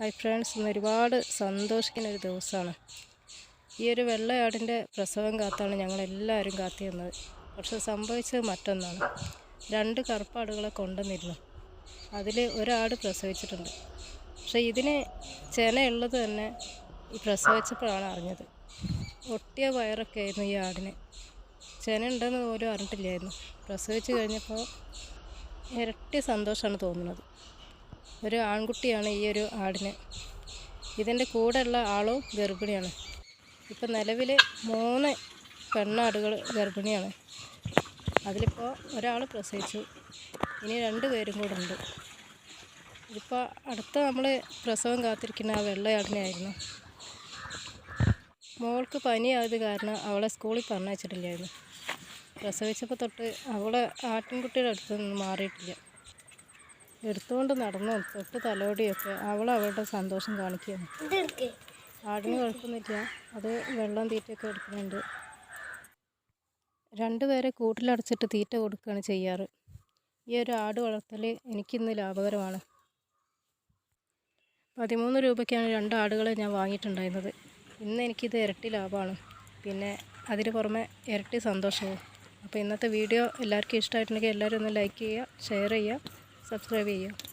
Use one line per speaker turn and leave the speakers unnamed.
Hi friends ഇന്ന് ഒരുപാട് സന്തോഷിക്കുന്ന ഒരു ദിവസമാണ്. ഈ ഒരു വെള്ളയാടിന്റെ പ്രസവം കാത്താണ് ഞങ്ങളെല്ലാവരും കാത്തിരുന്നത് പക്ഷെ സംഭവിച്ചത് മറ്റൊന്നാണ്. രണ്ട് കറുപ്പാടുകളെ കൊണ്ടുവന്നിരുന്നു. അതിൽ ഒരാട് പ്രസവിച്ചിട്ടുണ്ട്. പക്ഷേ ഇതിന് ചെനയുള്ളത് തന്നെ ഈ പ്രസവിച്ചപ്പോഴാണ് അറിഞ്ഞത്. ഒട്ടിയ വയറൊക്കെ ആയിരുന്നു ഈ ആടിന്. ചെന ഉണ്ടെന്ന് പോലും അറിഞ്ഞിട്ടില്ലായിരുന്നു. പ്രസവിച്ച് കഴിഞ്ഞപ്പോൾ ഇരട്ടി സന്തോഷമാണ് തോന്നുന്നത്. ഒരു ആൺകുട്ടിയാണ് ഈ ഒരു ആടിന്. ഇതിന്റെ കൂടെയുള്ള ആളും ഗർഭിണിയാണ്. ഇപ്പം നിലവിൽ മൂന്ന് പെണ്ണാടുകൾ ഗർഭിണിയാണ്. അതിലിപ്പോൾ ഒരാൾ പ്രസവിച്ചു. ഇനി രണ്ട് പേരും കൂടെ ഉണ്ട്. ഇതിപ്പോൾ അടുത്ത നമ്മൾ പ്രസവം കാത്തിരിക്കുന്ന ആ വെള്ളയാടിനെയായിരുന്നു മോൾക്ക് പനിയായത് കാരണം അവളെ സ്കൂളിൽ പറഞ്ഞയച്ചിട്ടില്ലായിരുന്നു. പ്രസവിച്ചപ്പോൾ തൊട്ട് അവളെ ആട്ടിൻകുട്ടിയുടെ അടുത്ത് നിന്ന് മാറിയിട്ടില്ല. എടുത്തുകൊണ്ട് നടന്നു? തൊട്ട് തലോടിയൊക്കെ അവൾ അവളുടെ സന്തോഷം കാണിക്കുകയാണ്. ആടിന് കുഴപ്പമൊന്നുമില്ല. അത് വെള്ളം തീറ്റയൊക്കെ എടുക്കുന്നുണ്ട്. രണ്ടുപേരെ കൂട്ടിലടച്ചിട്ട് തീറ്റ കൊടുക്കുകയാണ് ചെയ്യാറ്. ഈ ഒരു ആട് വളർത്തൽ എനിക്കിന്ന് ലാഭകരമാണ്. പതിമൂന്ന് രൂപയ്ക്കാണ് രണ്ട് ആടുകളെ ഞാൻ വാങ്ങിയിട്ടുണ്ടായിരുന്നത്. ഇന്ന് എനിക്കിത് ഇരട്ടി ലാഭമാണ്. പിന്നെ അതിന് പുറമെ ഇരട്ടി സന്തോഷവും. അപ്പോൾ ഇന്നത്തെ വീഡിയോ എല്ലാവർക്കും ഇഷ്ടമായിട്ടുണ്ടെങ്കിൽ എല്ലാവരും ഒന്ന് ലൈക്ക് ചെയ്യുക ഷെയർ ചെയ്യുക. സബ്സ്ക്രൈബ് ചെയ്യുക